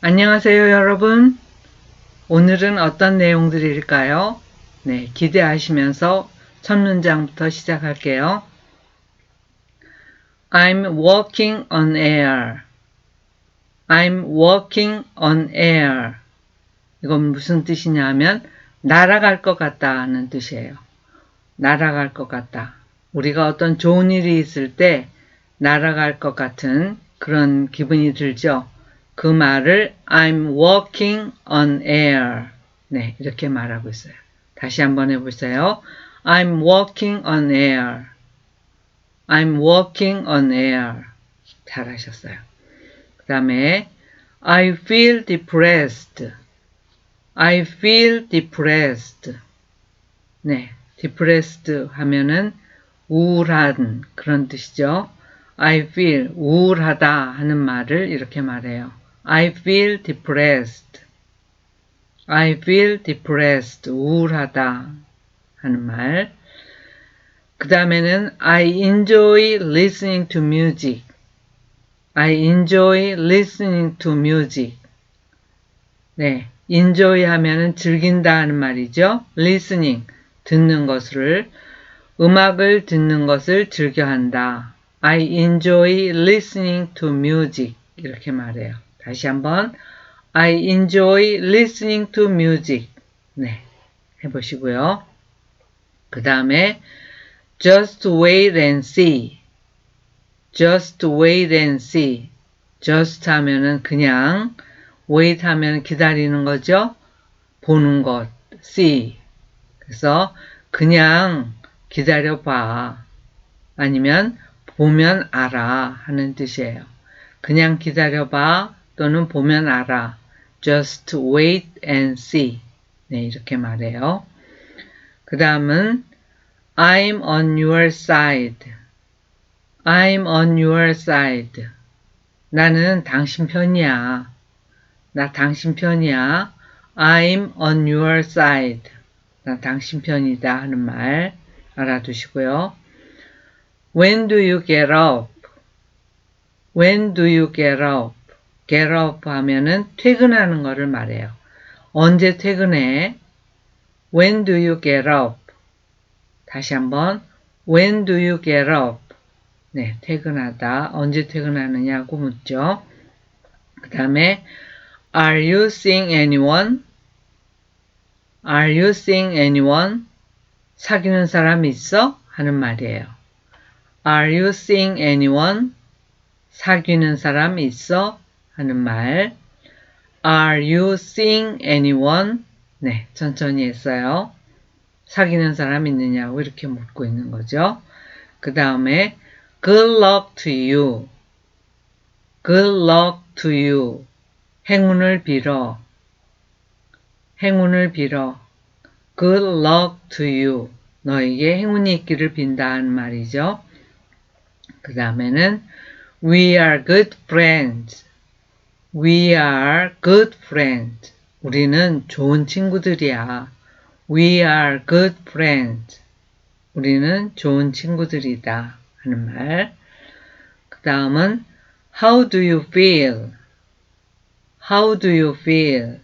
안녕하세요, 여러분. 오늘은 어떤 내용들일까요? 네, 기대하시면서 첫 문장부터 시작할게요. I'm walking on air. I'm walking on air. 이건 무슨 뜻이냐면 날아갈 것 같다는 뜻이에요. 날아갈 것 같다. 우리가 어떤 좋은 일이 있을 때 날아갈 것 같은 그런 기분이 들죠. 그 말을 I'm walking on air. 네, 이렇게 말하고 있어요. 다시 한번 해보세요. I'm walking on air. I'm walking on air. 잘하셨어요. 그 다음에 I feel depressed. I feel depressed. 네, depressed 하면은 우울한 그런 뜻이죠. I feel 우울하다 하는 말을 이렇게 말해요. I feel depressed. I feel depressed. 우울하다 하는 말. 그 다음에는 I enjoy listening to music. I enjoy listening to music. 네, enjoy 하면은 즐긴다 하는 말이죠. listening, 듣는 것을, 음악을 듣는 것을 즐겨 한다. I enjoy listening to music. 이렇게 말해요. 다시 한번 I enjoy listening to music. 네, 해보시고요. 그 다음에 just wait and see. just wait and see. just 하면은 그냥 wait 하면 기다리는 거죠. 보는 것. see. 그래서 그냥 기다려봐. 아니면 보면 알아 하는 뜻이에요. 그냥 기다려봐 또는 보면 알아. Just wait and see. 네, 이렇게 말해요. 그 다음은 I'm on your side. I'm on your side. 나는 당신 편이야. 나 당신 편이야. I'm on your side. 나 당신 편이다 하는 말 알아두시고요. When do you get up? When do you get up? Get up 하면은 퇴근하는 거를 말해요. 언제 퇴근해? When do you get up? 다시 한번 When do you get up? 네, 퇴근하다. 언제 퇴근하느냐고 묻죠. 그 다음에 Are you seeing anyone? Are you seeing anyone? 사귀는 사람 있어? 하는 말이에요. Are you seeing anyone? 사귀는 사람 있어? 하는 말. Are you seeing anyone? 네, 천천히 했어요. 사귀는 사람 있느냐고 이렇게 묻고 있는 거죠. 그 다음에 Good luck to you. Good luck to you. 행운을 빌어. 행운을 빌어. Good luck to you. 너에게 행운이 있기를 빈다 는 말이죠. 그 다음에는 We are good friends. We are good friends. 우리는 좋은 친구들이야. We are good friends. 우리는 좋은 친구들이다. 하는 말. 그 다음은 How do you feel? How do you feel?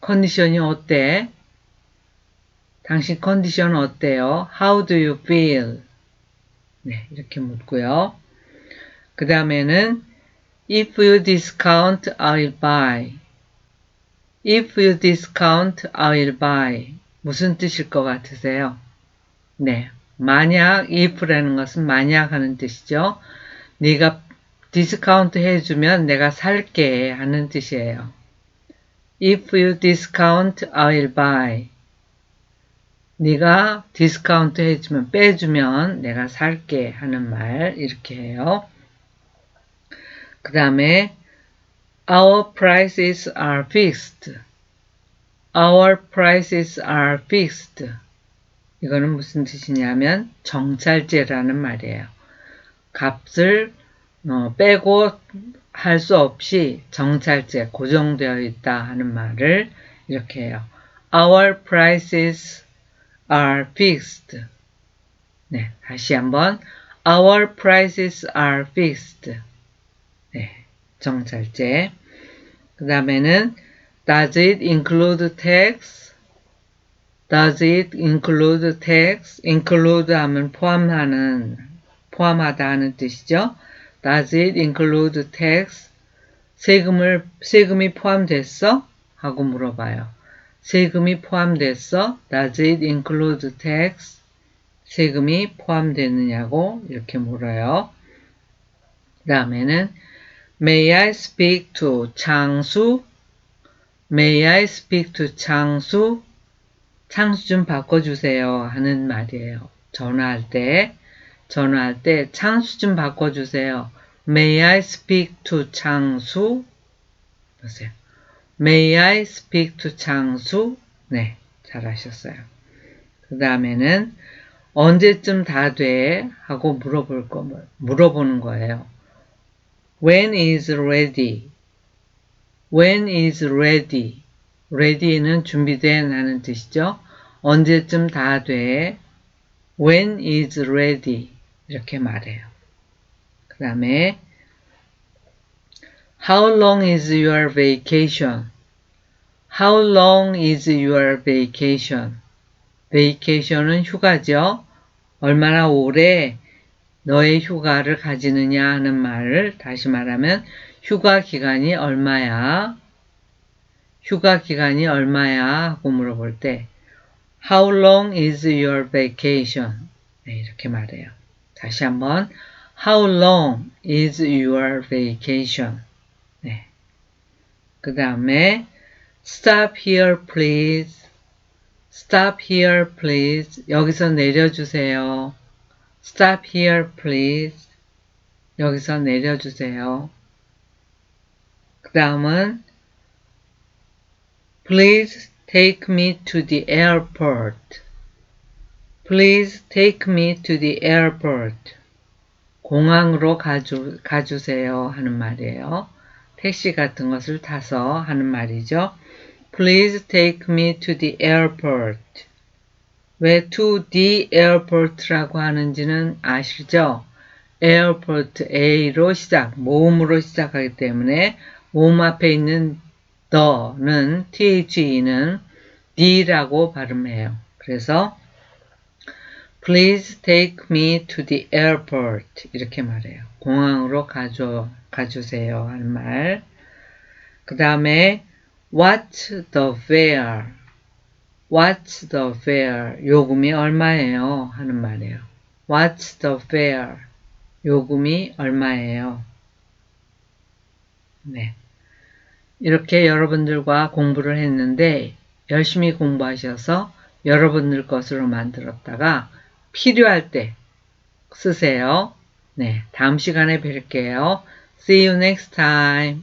컨디션이 어때? 당신 컨디션 어때요? How do you feel? 네, 이렇게 묻고요. 그 다음에는 If you discount, I'll buy. If you discount, I'll buy. 무슨 뜻일 것 같으세요? 네. 만약 if라는 것은 만약 하는 뜻이죠. 네가 디스카운트 해주면 내가 살게 하는 뜻이에요. If you discount, I'll buy. 네가 디스카운트 해주면 빼주면 내가 살게 하는 말 이렇게 해요. 그 다음에 Our prices are fixed. Our prices are fixed. 이거는 무슨 뜻이냐면 정찰제라는 말이에요. 값을 어, 빼고 할 수 없이 정찰제 고정되어 있다 하는 말을 이렇게 해요. Our prices are fixed. 네, 다시 한번 Our prices are fixed. 네, 정찰제. 그 다음에는 Does it include tax? Does it include tax? include 하면 포함하는, 포함하다 하는 뜻이죠. Does it include tax? 세금을, 세금이 포함됐어? 하고 물어봐요. 세금이 포함됐어? Does it include tax? 세금이 포함되느냐고 이렇게 물어요. 그 다음에는 May I speak to 창수? May I speak to 창수? 창수 좀 바꿔주세요 하는 말이에요. 전화할 때 전화할 때 창수 좀 바꿔주세요. May I speak to 창수? 보세요. May I speak to 창수? 네, 잘하셨어요. 그 다음에는 언제쯤 다 돼? 하고 물어볼 거, 물어보는 거예요. When is ready? When is ready? ready는 준비된 하는 뜻이죠. 언제쯤 다 돼? When is ready? 이렇게 말해요. 그 다음에 How long is your vacation? How long is your vacation? vacation은 휴가죠. 얼마나 오래 너의 휴가를 가지느냐 하는 말을 다시 말하면 휴가 기간이 얼마야? 휴가 기간이 얼마야? 하고 물어볼 때 How long is your vacation? 네, 이렇게 말해요. 다시 한번 How long is your vacation? 네. 그 다음에 Stop here please. Stop here please. 여기서 내려주세요. Stop here please. 여기서 내려주세요. 그 다음은 Please take me to the airport. Please take me to the airport. 공항으로 가주, 가주세요 하는 말이에요. 택시 같은 것을 타서 하는 말이죠. Please take me to the airport. 왜 the airport라고 하는지는 아시죠? airport A로 시작, 모음으로 시작하기 때문에 모음 앞에 있는 the는 the는 the라고 발음해요. 그래서 Please take me to the airport 이렇게 말해요. 공항으로 가줘, 가주세요 하는 말. 그 다음에 What's the fare? What's the fare? 요금이 얼마예요? 하는 말이에요. What's the fare? 요금이 얼마예요? 네. 이렇게 여러분들과 공부를 했는데 열심히 공부하셔서 여러분들 것으로 만들었다가 필요할 때 쓰세요. 네, 다음 시간에 뵐게요. See you next time.